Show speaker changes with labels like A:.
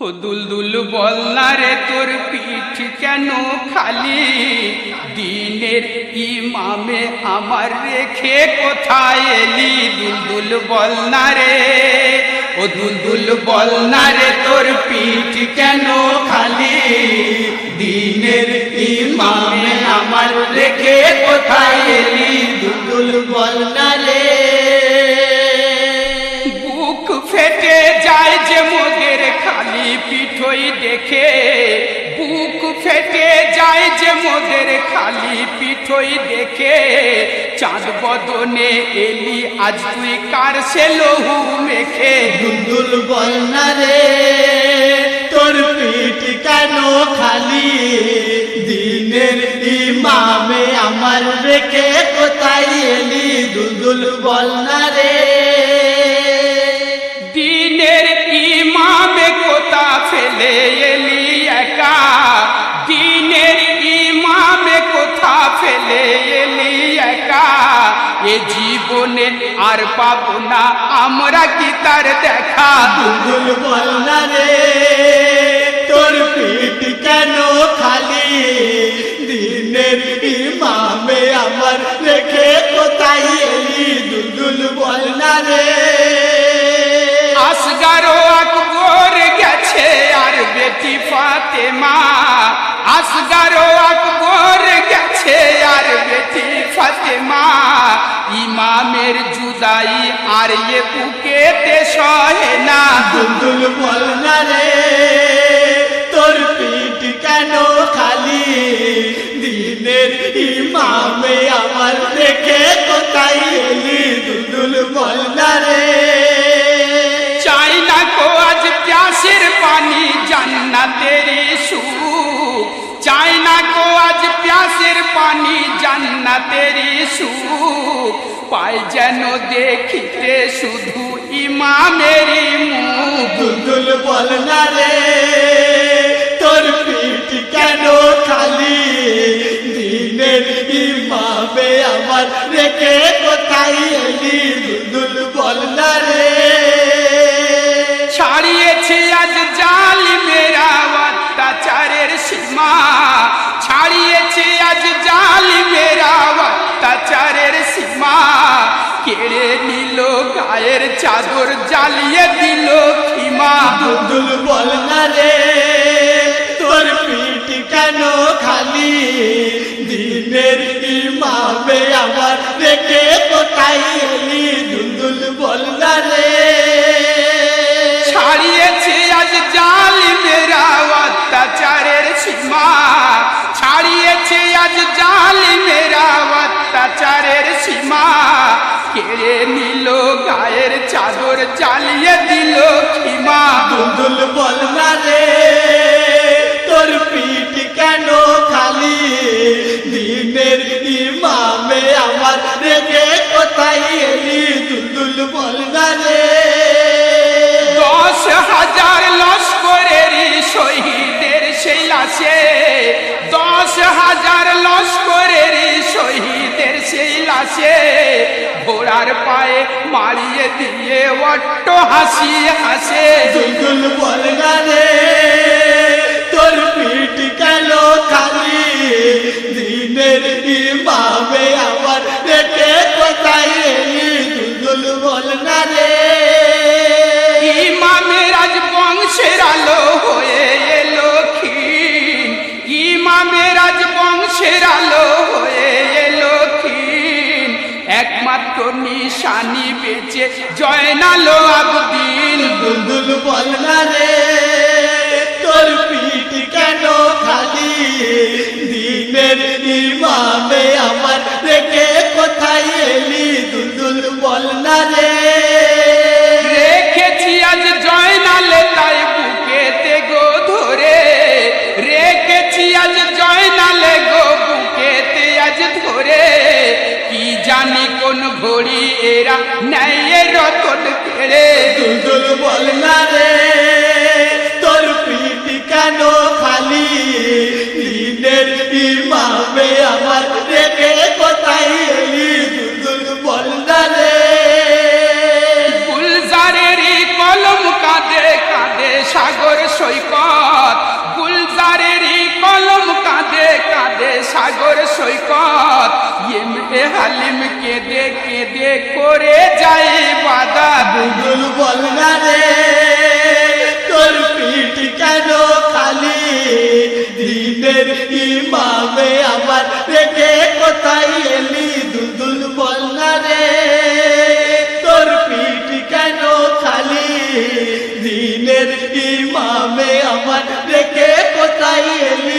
A: ও দুলদুল বল না রে তোর পিঠ কেন খালি? দিনের ইমামে আমার রেখে কোথায় এলি দুলদুল বল না রে ও দুলদুল বল না রে তোর পিঠ কেন খালি? দিনের ইমামে আমার রেখে ফেটে যায় যে মোদের খালি পিঠই দেখে। চাঁদ বদনে এলি, আজ তুই কার সে লহু মেখে?
B: দুলদুল বল না রে, তোর পিঠ কেন খালি? দিনের ইমামে আমার রেখে কোথায় এলি? দুলদুল বল না রে
A: ফেলে এলি একা এ জীবনে আর পাবো না। আমরা কি তার দেখা?
B: বল না রে তোর পেট কেন খালি? দিনের ইমামে আমার রেখে কোথায় এলি? দুলদুল বল না রে।
A: আসগারো আকবর গেছে আর বেটি ফাতেমা। আসগারো আকবর গেছে আর বেটি ফাতেমা। ইমামের জুদাই আর এ বুকেতে সহে না।
B: দুলদুল বল না রে, তোর পিঠ কেন খালি? দিনের ইমামে আমার রেখে কোথায় এলি? দুলদুল বল না রে।
A: পানি জান্নাতেরি সুখ পাই যেন দেখিতে শুধু ইমামেরি মুখ।
B: দুলদুল বল না রে, তোর পিঠ কেন খালি? দিনের ইমামে আমার রেখে কোথায় এলি? দুলদুল বল না রে বল না রে তোর পিঠ কেন খালি? দিনের ইমামে আমার রেখে কোথায় এলি? দুলদুল বল না রে
A: ছাড়িয়েছে আজ জালি মেরা অত্যাচারের সীমা। ছাড়িয়েছে আজ জালি মেরা অত্যাচারের সীমা। কেড়ে নিল গায়ের চাদর, জ্বালিয়ে দিল খিমা
B: দুলদুল বল রে, তোর পিঠ কেন খালি? দিনের ইমামে আমার রেখে কোথায় এলি দুলদুল বল রে?
A: দশ হাজার লস্করের শহীদের সেই লাশে, দশ হাজার লস্করের শহীদের সেই লাশে ঘোড়ার পায়ে মারিয়ে দিয়ে অট্ট হাসি হাসে।
B: দুলদুল বল না রে তোর পিঠ কেন
A: একমাত্র নিশানি বেঁচে জয়নালো আবদিন।
B: দুলদুল বল না রে, তোর পিঠ কেন খালি? দিনের ইমামে
A: রতন কেড়ে সাগর সৈকত এ হালিম কেঁদে কেঁদে করে যায় বাদা
B: দুলদুল বল না রে, তোর পিঠ কেন খালি? দিনের ইমামে আমার রেখে কোথায় এলি? দুলদুল বল না রে, তোর পিঠ কেন খালি? দিনের ইমামে আমার রেখে কোথায় এলি?